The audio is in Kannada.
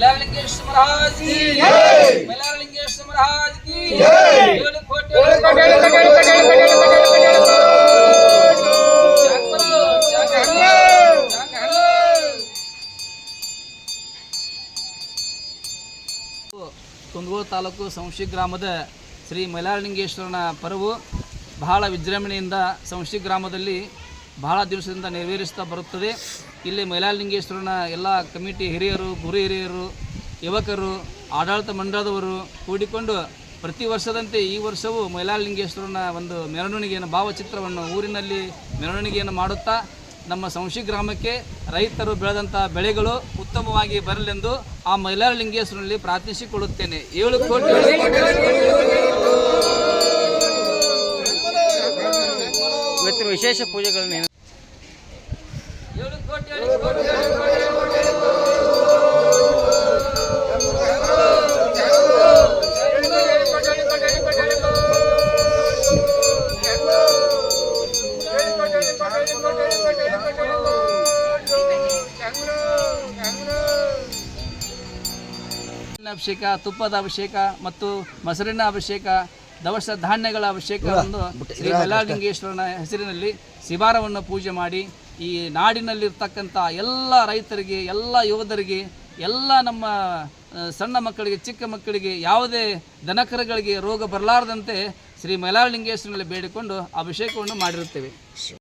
ಮೈಲಾರಲಿಂಗೇಶ್ವರ ಮಹಾರಾಜ್ ಕಿ ಮಹಾರಾಜ್ ಕಿ. ಕುಂದಗೋಳ ತಾಲೂಕು ಸಂಶಿ ಗ್ರಾಮದ ಶ್ರೀ ಮೈಲಾರಲಿಂಗೇಶ್ವರನ ಪರವು ಬಹಳ ವಿಜೃಂಭಣೆಯಿಂದ ಸಂಶಿ ಗ್ರಾಮದಲ್ಲಿ ಬಹಳ ದಿವಸದಿಂದ ನೆರವೇರಿಸ್ತಾ ಬರುತ್ತದೆ ಇಲ್ಲಿ ಮೈಲಾರಲಿಂಗೇಶ್ವರನ ಎಲ್ಲ ಕಮಿಟಿ ಹಿರಿಯರು ಗುರು ಹಿರಿಯರು ಯುವಕರು ಆಡಳಿತ ಮಂಡಳದವರು ಕೂಡಿಕೊಂಡು ಪ್ರತಿ ವರ್ಷದಂತೆ ಈ ವರ್ಷವೂ ಮೈಲಾರಲಿಂಗೇಶ್ವರನ ಒಂದು ಮೆರವಣಿಗೆಯನ್ನು ಭಾವಚಿತ್ರವನ್ನು ಊರಿನಲ್ಲಿ ಮೆರವಣಿಗೆಯನ್ನು ಮಾಡುತ್ತಾ ನಮ್ಮ ಸಂಶಿ ಗ್ರಾಮಕ್ಕೆ ರೈತರು ಬೆಳೆದಂಥ ಬೆಳೆಗಳು ಉತ್ತಮವಾಗಿ ಬರಲೆಂದು ಆ ಮೈಲಾರಲಿಂಗೇಶ್ವರಲ್ಲಿ ಪ್ರಾರ್ಥಿಸಿಕೊಳ್ಳುತ್ತೇನೆ ಏಳು ಕೋಟಿ ಇವತ್ತಿನ ವಿಶೇಷ ಪೂಜೆಗಳನ್ನ ಏನು ಏಳು ಕೋಟಿ ಏಳು ಕೋಟಿ ಏಳು ಕೋಟಿ ಏಳು ಕೋಟಿ ಏಳು ಅಭಿಷೇಕ ತುಪ್ಪದ ಅಭಿಷೇಕ ಮತ್ತು ಮೊಸರಿನ ಅಭಿಷೇಕ. ದವಸ ಧಾನ್ಯಗಳ ಅಭಿಷೇಕವನ್ನು ಶ್ರೀ ಮೈಲಾರಲಿಂಗೇಶ್ವರನ ಹೆಸರಿನಲ್ಲಿ ಶಿಬಾರವನ್ನು ಪೂಜೆ ಮಾಡಿ ಈ ನಾಡಿನಲ್ಲಿರ್ತಕ್ಕಂಥ ಎಲ್ಲ ರೈತರಿಗೆ ಎಲ್ಲ ಯೋಧರಿಗೆ ಎಲ್ಲ ನಮ್ಮ ಸಣ್ಣ ಮಕ್ಕಳಿಗೆ ಚಿಕ್ಕ ಮಕ್ಕಳಿಗೆ ಯಾವುದೇ ದನಕರಗಳಿಗೆ ರೋಗ ಬರಲಾರದಂತೆ ಶ್ರೀ ಮೈಲಾರಲಿಂಗೇಶ್ವರನಲ್ಲಿ ಬೇಡಿಕೊಂಡು ಅಭಿಷೇಕವನ್ನು ಮಾಡಿರುತ್ತೇವೆ.